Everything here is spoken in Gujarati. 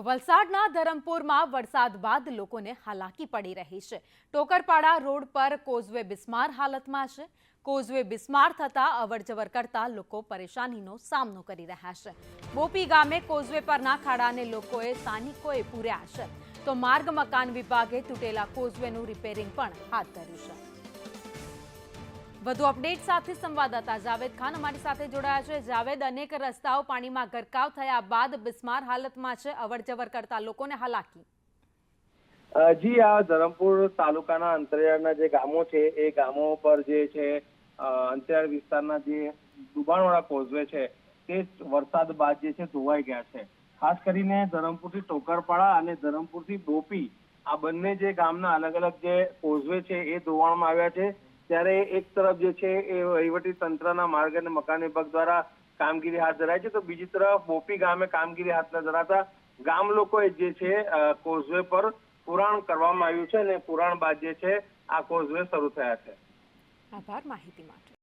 તો વલસાડના ધરમપુરમાં વરસાદ બાદ લોકોને હાલાકી પડી રહી છે. ટોકરપાડા રોડ પર કોઝવે બિસ્માર હાલતમાં છે. કોઝવે બિસ્માર થતા અવરજવર કરતા લોકો પરેશાનીનો સામનો કરી રહ્યા છે. બોપી ગામે કોઝવે પરના ખાડાને લોકોએ સ્થાનિકોએ પૂર્યા છે. તો માર્ગ મકાન વિભાગે તૂટેલા કોઝવેનું રિપેરિંગ પણ હાથ ધર્યું છે. વધુ અપડેટ સાથે સંવાદદાતા જાવેદ ખાન અમારી સાથે જોડાયા છે. જાવેદ, અનેક રસ્તાઓ પાણીમાં ગરકાવ થયા બાદ બિસ્માર હાલતમાં છે. અવરજવર કરતા લોકોને હાલાકી. જી, આ ધરમપુર તાલુકાના અંતરિયાળના જે ગામો છે, એ ગામો પર જે છે અંતરિયાળ વિસ્તારના જે ડુબાણવાળા કોઝવે છે, તે વરસાદ બાદ જે છે, ધોવાઈ ગયા છે. ખાસ કરીને ધરમપુરથી ટોકરપાડા અને ધરમપુરથી બોપી આ બંને જે ગામના અલગ અલગ જે કોઝવે છે, એ ધોવાણમાં આવ્યા છે. ત્યારે એક તરફ જે છે એ વહીવટી તંત્રના માર્ગ અને મકાન વિભાગ દ્વારા કામગીરી હાથ ધરાય છે. તો બીજી તરફ બોપી ગામે કામગીરી હાથ ન ધરાતા ગામ લોકોએ જે છે કોઝવે પર પુરાણ કરવામાં આવ્યું છે અને પુરાણ બાદ જે છે, આ કોઝવે શરૂ થયા છે. આભાર માહિતી માટે.